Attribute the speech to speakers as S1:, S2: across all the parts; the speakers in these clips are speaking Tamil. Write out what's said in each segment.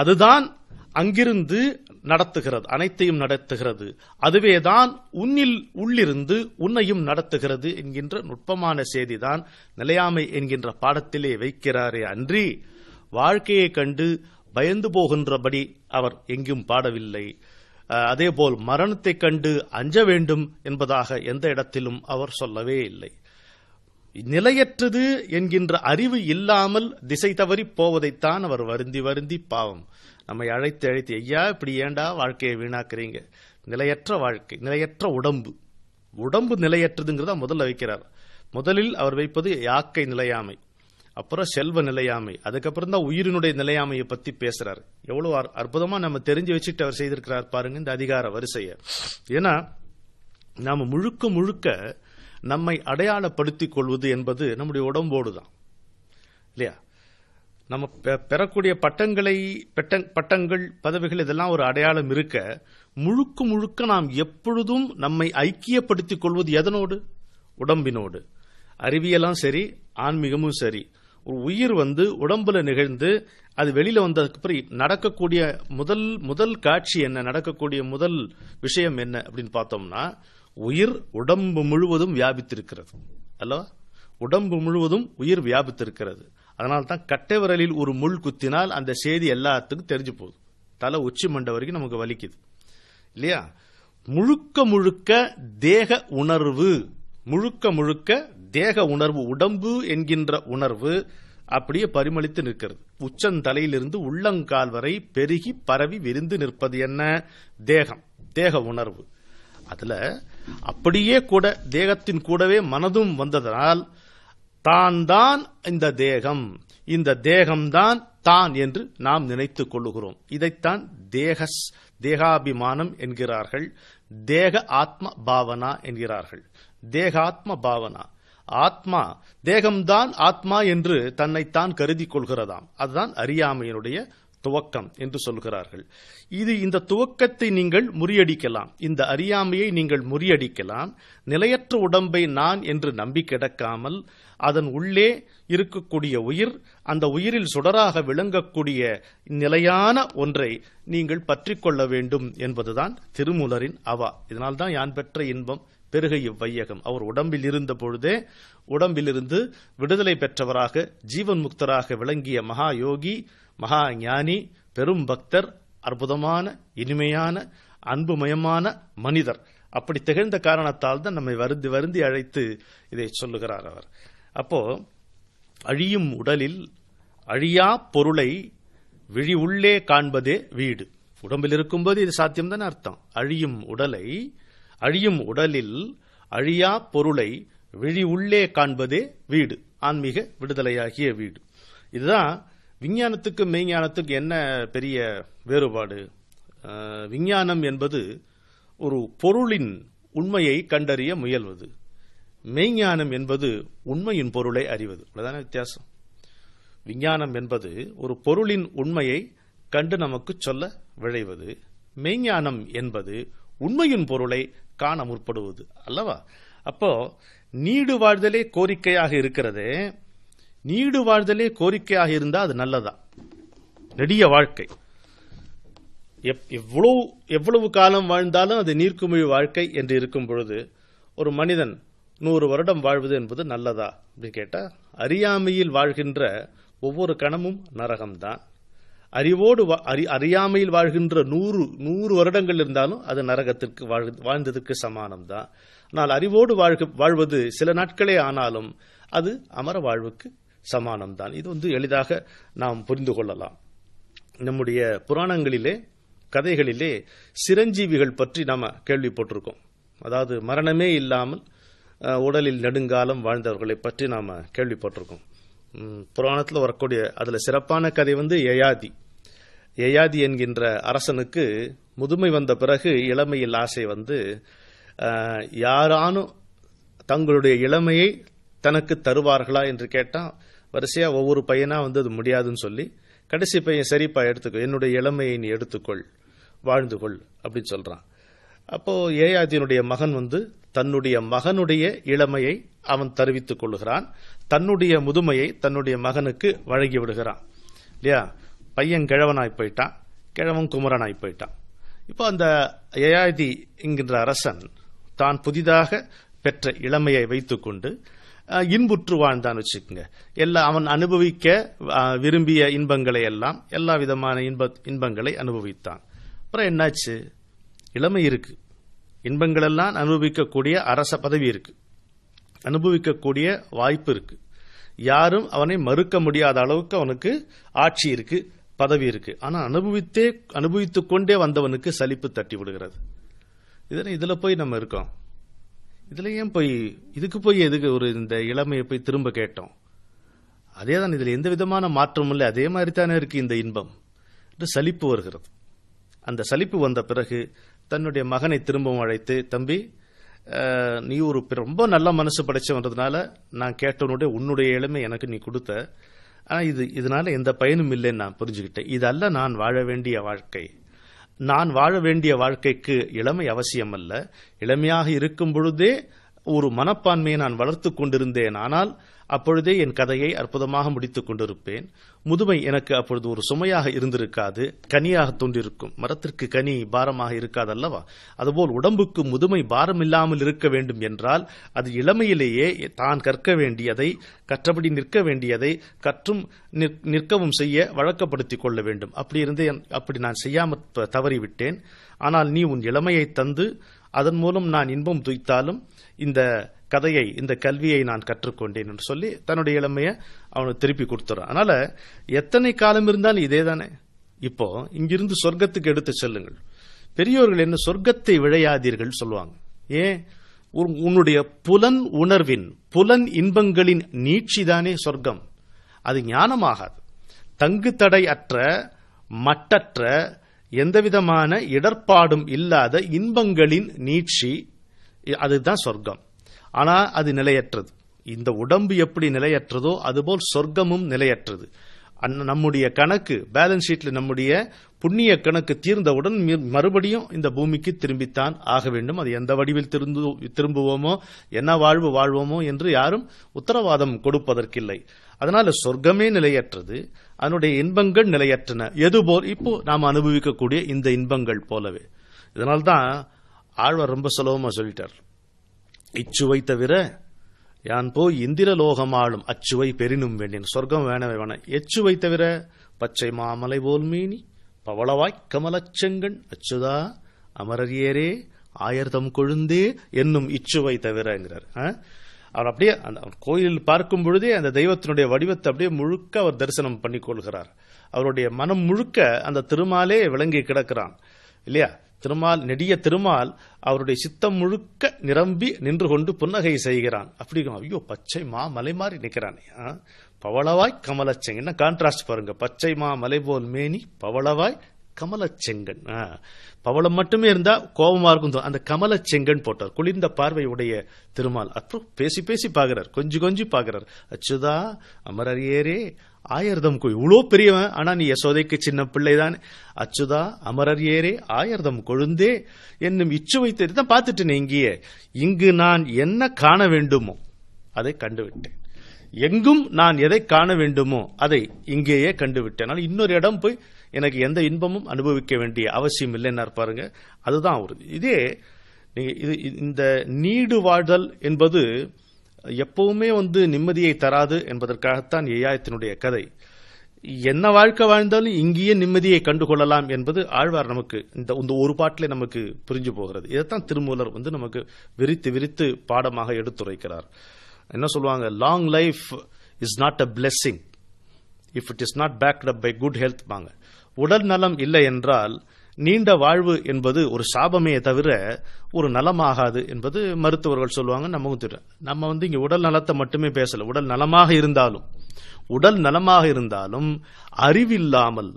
S1: அதுதான் அங்கிருந்து நடத்துகிறது அனைத்தையும் நடத்துகிறது. அதுவேதான் உன்னில் உள்ளிருந்து உன்னையும் நடத்துகிறது என்கின்ற நுட்பமான செய்திதான் நிலையாமை என்கின்ற பாடத்திலே வைக்கிறாரே அன்றி. வாழ்க்கையை கண்டு பயந்து போகின்றபடி அவர் எங்கும் பாடவில்லை. அதேபோல் மரணத்தை கண்டு அஞ்ச வேண்டும் என்பதாக எந்த இடத்திலும் அவர் சொல்லவே இல்லை. நிலையற்றது என்கின்ற அறிவு இல்லாமல் திசை தவறி போவதைத்தான் அவர் வருந்தி வருந்தி பாவம். நம்மை அழைத்து அழைத்து ஐயா இப்படி ஏண்டா வாழ்க்கையை வீணாக்குறீங்க? நிலையற்ற வாழ்க்கை நிலையற்ற உடம்பு. உடம்பு நிலையற்றதுங்கிறத முதல்ல வைக்கிறார். முதலில் அவர் வைப்பது யாக்கை நிலையாமை அப்புறம் செல்வ நிலையாமை அதுக்கப்புறம் தான் உயிரினுடைய நிலையாமையை பத்தி பேசுறாரு. எவ்வளவு அற்புதமா நம்ம தெரிஞ்சு வச்சுட்டு அவர் செய்திருக்கிறார் பாருங்க இந்த அதிகார வரிசையை. ஏன்னா நாம முழுக்க முழுக்க நம்மை அடையாளப்படுத்திக் கொள்வது என்பது நம்முடைய உடம்போடு தான் இல்லையா? நம்ம பெ- பெறக்கூடிய பட்டங்களை பெட்ட- பட்டங்கள் பதவிகள் இதெல்லாம் ஒரு அடையாளம் இருக்க முழுக்க முழுக்க நாம் எப்பொழுதும் நம்மை ஐக்கியப்படுத்திக் கொள்வது எதனோடு? உடம்பினோடு. அறிவியலும் சரி ஆன்மீகமும் சரி. ஒரு உயிர் வந்து உடம்புல நிகழ்ந்து அது வெளியில வந்ததுக்கு அப்புறம் நடக்கக்கூடிய முதல் முதல் காட்சி என்ன நடக்கக்கூடிய முதல் விஷயம் என்ன அப்படின்னு பார்த்தோம்னா உயிர் உடம்பு முழுவதும் வியாபித்திருக்கிறது. அல்லவா? உடம்பு முழுவதும் உயிர் வியாபித்திருக்கிறது. அதனால தான் கட்டை விரலில் ஒரு முள் குத்தினால் அந்த செய்தி எல்லாத்துக்கும் தெரிஞ்சு போகுது. தலை உச்சி மண்டை வரைக்கும் நமக்கு வலிக்குது. இல்லையா? முழுக்க முழுக்க தேக உணர்வு முழுக்க முழுக்க தேக உணர்வு உடம்பு என்கின்ற உணர்வு அப்படியே பரிமளித்து நிற்கிறது. உச்சந்தலையிலிருந்து உள்ளங்கால் வரை பெருகி பரவி விரிந்து நிற்பது என்ன? தேகம் தேக உணர்வு. அதுல அப்படியே கூட தேகத்தின் கூடவே மனதும் வந்ததனால் தான் தான் இந்த தேகம். இந்த தேகம்தான் தான் என்று நாம் நினைத்துக் கொள்ளுகிறோம். இதைத்தான் தேகஸ் தேகாபிமானம் என்கிறார்கள். தேக ஆத்ம பாவனா என்கிறார்கள். தேகாத்ம பாவனா. ஆத்மா தேகம்தான் ஆத்மா என்று தன்னைத்தான் கருதி கொள்கிறதாம். அதுதான் அறியாமையினுடைய துவக்கம் என்று சொல்கிறார்கள் இது இந்த துவக்கத்தை நீங்கள் முறியடிக்கலாம். இந்த அறியாமையை நீங்கள் முறியடிக்கலாம். நிலையற்ற உடம்பை நான் என்று நம்பி கிடக்காமல் அதன் உள்ளே இருக்கக்கூடிய உயிர் அந்த உயிரில் சுடராக விளங்கக்கூடிய நிலையான ஒன்றை நீங்கள் பற்றிக் கொள்ள வேண்டும் என்பதுதான் திருமூலரின் அவா. இதனால்தான் யான் பெற்ற இன்பம் பெருகை இவ்வையகம். அவர் உடம்பில் இருந்த பொழுதே உடம்பிலிருந்து விடுதலை பெற்றவராக ஜீவன் முக்தராக விளங்கிய மகா யோகி மகா ஞானி பெரும் பக்தர் அற்புதமான இனிமையான அன்புமயமான மனிதர். அப்படி திகழ்ந்த காரணத்தால் தான் நம்மை வருந்தி வருந்தி அழைத்து இதை சொல்லுகிறார் அவர். அப்போ அழியும் உடலில் அழியா பொருளை விழி உள்ளே காண்பதே வீடு. உடம்பில் இருக்கும்போது இது சாத்தியம் தானே அர்த்தம். அழியும் உடலை அழியும் உடலில் அழியா பொருளை விழி உள்ளே காண்பதே வீடு ஆன்மீக விடுதலையாகிய வீடு. இதுதான் விஞ்ஞானத்துக்கு மெய்ஞானத்துக்கு என்ன பெரிய வேறுபாடு? விஞ்ஞானம் என்பது ஒரு பொருளின் உண்மையை கண்டறிய முயல்வது. மெய்ஞானம் என்பது உண்மையின் பொருளை அறிவது. அவ்வளவுதானே வித்தியாசம்? விஞ்ஞானம் என்பது ஒரு பொருளின் உண்மையை கண்டு நமக்கு சொல்ல விழைவது. மெய்ஞானம் என்பது உண்மையின் பொருளை காண முற்படுவது. அல்லவா? அப்போ நீடு வாழ்தலே கோரிக்கையாக இருக்கிறதே. நீடு வாழ்தலே கோரிக்கையாக இருந்தா அது நல்லதா? நெடிய வாழ்க்கை. எப்- எவ்வளவு எவ்வளவு காலம் வாழ்ந்தாலும் அது நீர்க்குமிழ் வாழ்க்கை என்று இருக்கும் பொழுது ஒரு மனிதன் நூறு வருடம் வாழ்வது என்பது நல்லதா? அப்படின்னு கேட்டா அறியாமையில் வாழ்கின்ற ஒவ்வொரு கணமும் நரகம்தான். அறிவோடு வா- அறி- அறியாமையில் வாழ்கின்ற நூறு நூறு வருடங்கள் இருந்தாலும் அது நரகத்திற்கு வாழ்- வாழ்ந்ததற்கு சமானம்தான். ஆனால் அறிவோடு வாழ்க வாழ்வது சில நாட்களே ஆனாலும் அது அமர வாழ்வுக்கு சமானம்தான். இது வந்து எளிதாக நாம் புரிந்து கொள்ளலாம். நம்முடைய புராணங்களிலே கதைகளிலே சிரஞ்சீவிகள் பற்றி நாம் கேள்விப்பட்டிருக்கோம். அதாவது மரணமே இல்லாமல் உடலில் நெடுங்காலம் வாழ்ந்தவர்களை பற்றி நாம் கேள்விப்பட்டிருக்கோம். புராணத்தில் வரக்கூடிய அதில் சிறப்பான கதை வந்து யயாதி யயாதி என்கின்ற அரசனுக்கு முதுமை வந்த பிறகு இளமையில் ஆசை வந்து யாரானும் தங்களுடைய இளமையை தனக்கு தருவார்களா என்று கேட்டான் வரிசையாக ஒவ்வொரு பையனா வந்து அது முடியாதுன்னு சொல்லி கடைசி பையன் சரிப்பா எடுத்துக்கோ என்னுடைய இளமையை நீ எடுத்துக்கொள் வாழ்ந்து கொள் அப்படின்னு சொல்றான். அப்போ ஏயாதியினுடைய மகன் வந்து தன்னுடைய மகனுடைய இளமையை அவன் தெரிவித்துக் கொள்கிறான் தன்னுடைய முதுமையை தன்னுடைய மகனுக்கு வழங்கி விடுகிறான். இல்லையா? பையன் கிழவனாய் போயிட்டான். கிழவன் குமரனாய் போயிட்டான். இப்போ அந்த யயாதி என்கின்ற அரசன் தான் புதிதாக பெற்ற இளமையை வைத்துக்கொண்டு இன்புற்று வாழ்ந்தான் வச்சுக்கோங்க. எல்லா அவன் அனுபவிக்க விரும்பிய இன்பங்களை எல்லாம் எல்லா விதமான இன்ப இன்பங்களை அனுபவித்தான். அப்புறம் என்னாச்சு? இளமை இருக்கு. இன்பங்களெல்லாம் அனுபவிக்கக்கூடிய அரச பதவி இருக்குது அனுபவிக்கக்கூடிய வாய்ப்பு இருக்கு. யாரும் அவனை மறுக்க முடியாத அளவுக்கு அவனுக்கு ஆட்சி இருக்கு பதவி இருக்கு. ஆனா அனுபவித்தே அனுபவித்துக் கொண்டே வந்தவனுக்கு சலிப்பு தட்டி விடுகிறது. இதனை இதுல போய் நம்ம இருக்கோம். இதுல ஏன் போய் இதுக்கு போய் எதுக்கு ஒரு இந்த இளமையை போய் திரும்ப கேட்டோம்? அதே தான் இதுல எந்த விதமான மாற்றமும் இல்லை. அதே மாதிரி தானே இருக்கு இந்த இன்பம். என்று சலிப்பு வருகிறது. அந்த சலிப்பு வந்த பிறகு தன்னுடைய மகனை திரும்பவும் அழைத்து தம்பி நீ ஒரு ரொம்ப நல்ல மனசு படைச்சவன்றதுனால நான் கேட்டவனுடைய உன்னுடைய இளமை எனக்கு நீ கொடுத்த. ஆனால் இது இதனால எந்த பயனும் இல்லைன்னு நான் புரிஞ்சுக்கிட்டேன். இதல்ல நான் வாழ வேண்டிய வாழ்க்கை. நான் வாழ வேண்டிய வாழ்க்கைக்கு இளமை அவசியம் அல்ல இளமையாக இருக்கும் பொழுதே ஒரு மனப்பான்மையை நான் வளர்த்து கொண்டிருந்தேன். ஆனால் அப்பொழுதே என் கதையை அற்புதமாக முடித்துக் கொண்டிருப்பேன். முதுமை எனக்கு அப்பொழுது ஒரு சுமையாக இருந்திருக்காது. கனியாக தோன்றிருக்கும். மரத்திற்கு கனி பாரமாக இருக்காது அல்லவா அதுபோல் உடம்புக்கு முதுமை பாரம் இல்லாமல் இருக்க வேண்டும் என்றால் அது இளமையிலேயே தான் கற்க வேண்டியதை கற்றபடி நிற்க வேண்டியதை கற்றும் நிற்- நிற்கவும் செய்ய வழக்கப்படுத்திக் கொள்ள வேண்டும். அப்படி இருந்து என்- அப்படி நான் செய்யாமல் தவறிவிட்டேன். ஆனால் நீ உன் இளமையை தந்து அதன் மூலம் நான் இன்பம் துய்த்தாலும் இந்த கதையை இந்த கல்வியை நான் கற்றுக்கொண்டேன் என்று சொல்லி தன்னுடைய இளமையை அவனுக்கு திருப்பி கொடுத்துறான். அதனால எத்தனை காலம் இருந்தாலும் இதே தானே இப்போ இங்கிருந்து சொர்க்கத்துக்கு எடுத்து செல்லுங்கள். பெரியோர்கள் என்ன சொர்க்கத்தை விழையாதீர்கள் சொல்லுவாங்க. ஏன்? உன்னுடைய புலன் உணர்வின் புலன் இன்பங்களின் நீட்சிதானே சொர்க்கம். அது ஞானமாகாது. தங்கு தடை அற்ற மட்டற்ற எந்தவிதமான இடர்பாடும் இல்லாத இன்பங்களின் நீட்சி அதுதான் சொர்க்கம். ஆனால் அது நிலையற்றது. இந்த உடம்பு எப்படி நிலையற்றதோ அதுபோல் சொர்க்கமும் நிலையற்றது. நம்முடைய கணக்கு பேலன்ஸ் ஷீட்ல நம்முடைய புண்ணிய கணக்கு தீர்ந்தவுடன் மறுபடியும் இந்த பூமிக்கு திரும்பித்தான் ஆக வேண்டும். அது எந்த வடிவில் திருந்து திரும்புவோமோ என்ன வாழ்வு வாழ்வோமோ என்று யாரும் உத்தரவாதம் கொடுப்பதற்கில்லை. அதனால சொர்க்கமே நிலையற்றது. அதனுடைய இன்பங்கள் நிலையற்றன. எதுபோல்? இப்போ நாம் அனுபவிக்கக்கூடிய இந்த இன்பங்கள் போலவே. இதனால்தான் ஆழ்வார் ரொம்ப சுலபமா சொல்லிட்டார். இச்சுவை தவிர யான் போய் இந்திர லோகமாளும் அச்சுவை பெரினும் வேண்டின் சொர்க்கம் வேணவே வேணாம் எச்சுவை தவிர பச்சை மாமலை போல் மீனி பவளவாய் கமலச்செங்கண் அச்சுதா அமரரியரே ஆயர்தம் கொழுந்தே என்னும் இச்சுவை தவிரங்கிறார். ஆ? அவர் அப்படியே அந்த கோயிலில் பார்க்கும் பொழுதே அந்த தெய்வத்தினுடைய வடிவத்தை அப்படியே முழுக்க அவர் தரிசனம் பண்ணி கொள்கிறார். அவருடைய மனம் முழுக்க அந்த திருமாலே விளங்கி கிடக்கிறான். இல்லையா? திருமால் நெடிய திருமால் அவருடைய சித்தம் முழுக்க நிரம்பி நின்று கொண்டு புன்னகை செய்கிறான். அப்படி ஐயோ பச்சை மா மலை மாறி நிற்கிறானே ஆ? பவளவாய் கமலச்செங்கன். என்ன கான்ட்ராஸ்ட் பாருங்க. பச்சை மா மலை போல் மேனி பவளவாய் கமலச்செங்கன். ஆ. பவளம் மட்டுமே இருந்தா கோபமா இருக்கும் அந்த கமலச்செங்கன் போட்டார். குளிர்ந்த பார்வையுடைய திருமால். அப்புறம் பேசி பேசி பாக்குறார் கொஞ்சம் கொஞ்சம் பாக்குறார் அச்சுதா அமரரியரே ஆயர்தம் இவ்வளோ பெரியவன். ஆனா நீ யசோதைக்கு சின்ன பிள்ளைதான். அச்சுதா அமரர் ஏரே ஆயர்தம் கொழுந்தே என்னும் இச்சு வைத்து தான் பார்த்துட்டேன் இங்கேயே. இங்கு நான் என்ன காண வேண்டுமோ அதை கண்டுவிட்டேன். எங்கும் நான் எதை காண வேண்டுமோ அதை இங்கேயே கண்டுவிட்டேன். அதனால இன்னொரு இடம் போய் எனக்கு எந்த இன்பமும் அனுபவிக்க வேண்டிய அவசியம் இல்லைன்னார் பாருங்க. அதுதான் ஒரு இதே நீங்க இது இந்த நீடு வாழ்தல் என்பது எப்பவுமே வந்து நிம்மதியை தராது என்பதற்காகத்தான் ஏயாயத்தினுடைய கதை. என்ன வாழ்க்கை வாழ்ந்தாலும் இங்கேயே நிம்மதியை கண்டுகொள்ளலாம் என்பது ஆழ்வார் நமக்கு இந்த இந்த ஒரு பாட்டிலே நமக்கு புரிஞ்சு போகிறது. இதைத்தான் திருமூலர் வந்து நமக்கு விரித்து விரித்து பாடமாக எடுத்துரைக்கிறார். என்ன சொல்லுவாங்க? Long life is not a blessing if it is not backed up by good health வாங்க. உடல் நலம் இல்லை என்றால் நீண்ட வாழ்வு என்பது ஒரு சாபமே தவிர ஒரு நலமாகாது என்பது மருத்துவர்கள் சொல்லுவாங்க நமக்கும் தெரியும் நம்ம வந்து இங்க உடல் நலத்தை மட்டுமே பேசல. உடல் நலமாக இருந்தாலும் உடல் நலமாக இருந்தாலும் அறிவில்லாமல்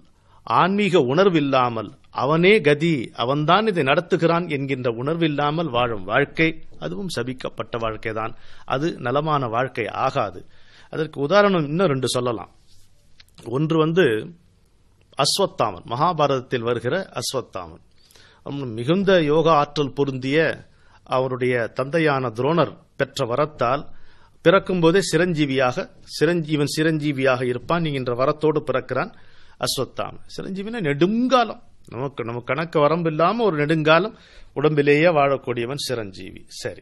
S1: ஆன்மீக உணர்வில்லாமல் அவனே கதி அவன்தான் இதை நடத்துகிறான் என்கின்ற உணர்வில்லாமல் வாழும் வாழ்க்கை அதுவும் சபிக்கப்பட்ட வாழ்க்கைதான். அது நலமான வாழ்க்கை ஆகாது. அதற்கு உதாரணம் இன்னும் ரெண்டு சொல்லலாம். ஒன்று வந்து அஸ்வத்தாமன் மகாபாரதத்தில் வருகிற அஸ்வத்தாமன். மிகுந்த யோகா ஆற்றல் பொருந்திய அவருடைய தந்தையான துரோணர் பெற்ற வரத்தால் பிறக்கும்போதே சிரஞ்சீவியாக சிரஞ்சீவன் சிரஞ்சீவியாக இருப்பான் என்கின்ற வரத்தோடு பிறக்கிறான் அஸ்வத்தாமன். சிரஞ்சீவினா நெடுங்காலம். நமக்கு நமக்கு கணக்கு வரம்பு ஒரு நெடுங்காலம் உடம்பிலேயே வாழக்கூடியவன் சிரஞ்சீவி. சரி.